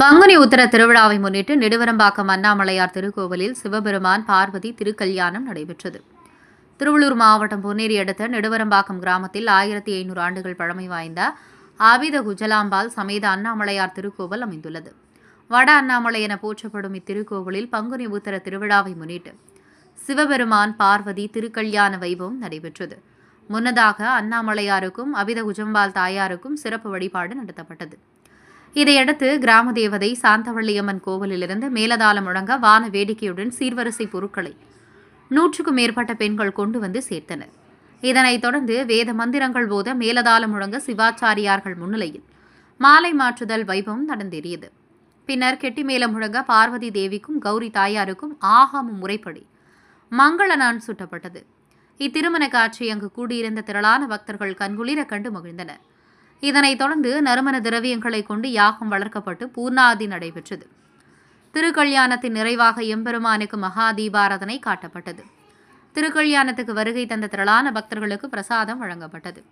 பங்குனி உத்தர திருவிழாவை முன்னிட்டு நெடுவரம்பாக்கம் அண்ணாமலையார் திருக்கோவிலில் சிவபெருமான் பார்வதி திருக்கல்யாணம் நடைபெற்றது. திருவள்ளூர் மாவட்டம் பொன்னேரி அடுத்த நெடுவரம்பாக்கம் கிராமத்தில் ஆயிரத்தி ஐநூறு ஆண்டுகள் பழமை வாய்ந்த ஆபித குஜலாம்பால் சமேத அண்ணாமலையார் திருக்கோவில் அமைந்துள்ளது. வட அண்ணாமலை என போற்றப்படும் இத்திருக்கோவிலில் பங்குனி உத்தர திருவிழாவை முன்னிட்டு சிவபெருமான் பார்வதி திருக்கல்யாண வைபவம் நடைபெற்றது. முன்னதாக அண்ணாமலையாருக்கும் அபித குஜம்பால் தாயாருக்கும் சிறப்பு வழிபாடு நடத்தப்பட்டது. இதையடுத்து கிராம தேவதை சாந்தவள்ளியம்மன் கோவிலிலிருந்து மேலதாளம் முழங்க வான வேடிக்கையுடன் சீர்வரிசை பொருட்களை நூற்றுக்கும் மேற்பட்ட பெண்கள் கொண்டு வந்து சேர்த்தனர். இதனைத் தொடர்ந்து வேத மந்திரங்கள் போத மேலதாளம் முழங்க சிவாச்சாரியார்கள் முன்னிலையில் மாலை மாற்றுதல் வைபவம் நடந்தேறியது. பின்னர் கெட்டிமேளம் முழங்க பார்வதி தேவிக்கும் கௌரி தாயாருக்கும் ஆகாமும் முறைப்படி மங்கள நான் சுட்டப்பட்டது. இத்திருமண காட்சி அங்கு கூடியிருந்த திரளான பக்தர்கள் கண்குளிர கண்டு மகிழ்ந்தனர். இதனைத் தொடர்ந்து நறுமண திரவியங்களை கொண்டு யாகம் வளர்க்கப்பட்டு பூர்ணாதி நடைபெற்றது. திருக்கல்யாணத்தின் நிறைவாக எம்பெருமானுக்கு மகா தீபாராதனை காட்டப்பட்டது. திருக்கல்யாணத்துக்கு வருகை தந்த திரளான பக்தர்களுக்கு பிரசாதம் வழங்கப்பட்டது.